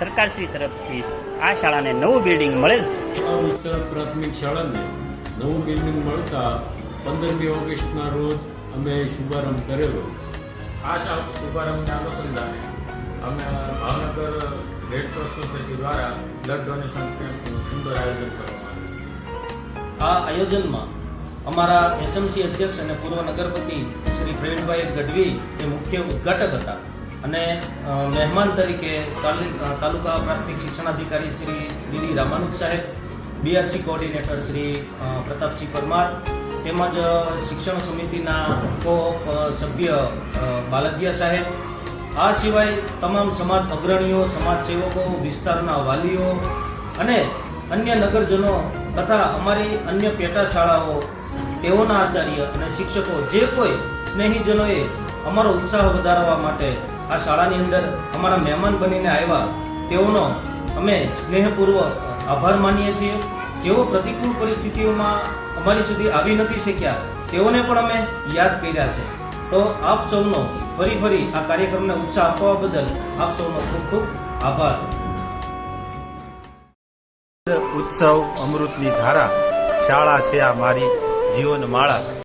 સરકારશ્રી તરફથી આ શાળાને નવું બિલ્ડિંગ મળેલ પ્રાથમિક શાળાને નવું બિલ્ડિંગ મળતા પંદરમી ઓગસ્ટના રોજ અમે શુભારંભ કરેલો. આ શુભારંભને અનુસંધાને અમે ભાવનગર રેડ ક્રોસ સોસાયટી દ્વારા બ્લડ ડોનેશન કેમ્પનું સુંદર આયોજન કરવામાં આવ્યું આ આયોજનમાં અમારા એસએમસી અધ્યક્ષ અને પૂર્વ નગરપતિ શ્રી પ્રવીણભાઈ ગઢવી એ મુખ્ય ઉદ્ઘાટક હતા. અને મહેમાન તરીકે તાલી- તાલુકા પ્રાથમિક શિક્ષણાધિકારી શ્રી ડીડી રામાનુજ સાહેબ બીઆરસી કોઓર્ડિનેટર શ્રી પ્રતાપસિંહ પરમાર તેમજ શિક્ષણ સમિતિના કો સભ્ય બાલદિયા સાહેબ. આ સિવાય તમામ સમાજ અગ્રણીઓ, સમાજ સેવકો, વિસ્તારના વાલીઓ અને અન્ય નગરજનો તથા અમારી અન્ય પેટા શાળાઓ તેઓના આચાર્ય અને શિક્ષકો જે કોઈ સ્નેહીજનોએ અમારો ઉત્સાહ વધારવા માટે આ શાળાની અંદર અમારા મહેમાન બનીને આવ્યા. તેઓનો અમે સ્નેહપૂર્વક આભાર માનીએ છીએ. જેઓ પ્રતિકૂળ પરિસ્થિતિઓમાં અમારી સુધી આવી નથી શક્યા, તેઓને પણ અમે યાદ કર્યા છે. તો આપ સૌનો ફરી ફરી આ કાર્યક્રમને ઉત્સાહ આપવા બદલ આપ સૌનો ખૂબ ખૂબ આભાર. ઉત્સવ અમૃતની ધારા શાળા છે આ મારી જીવન માળા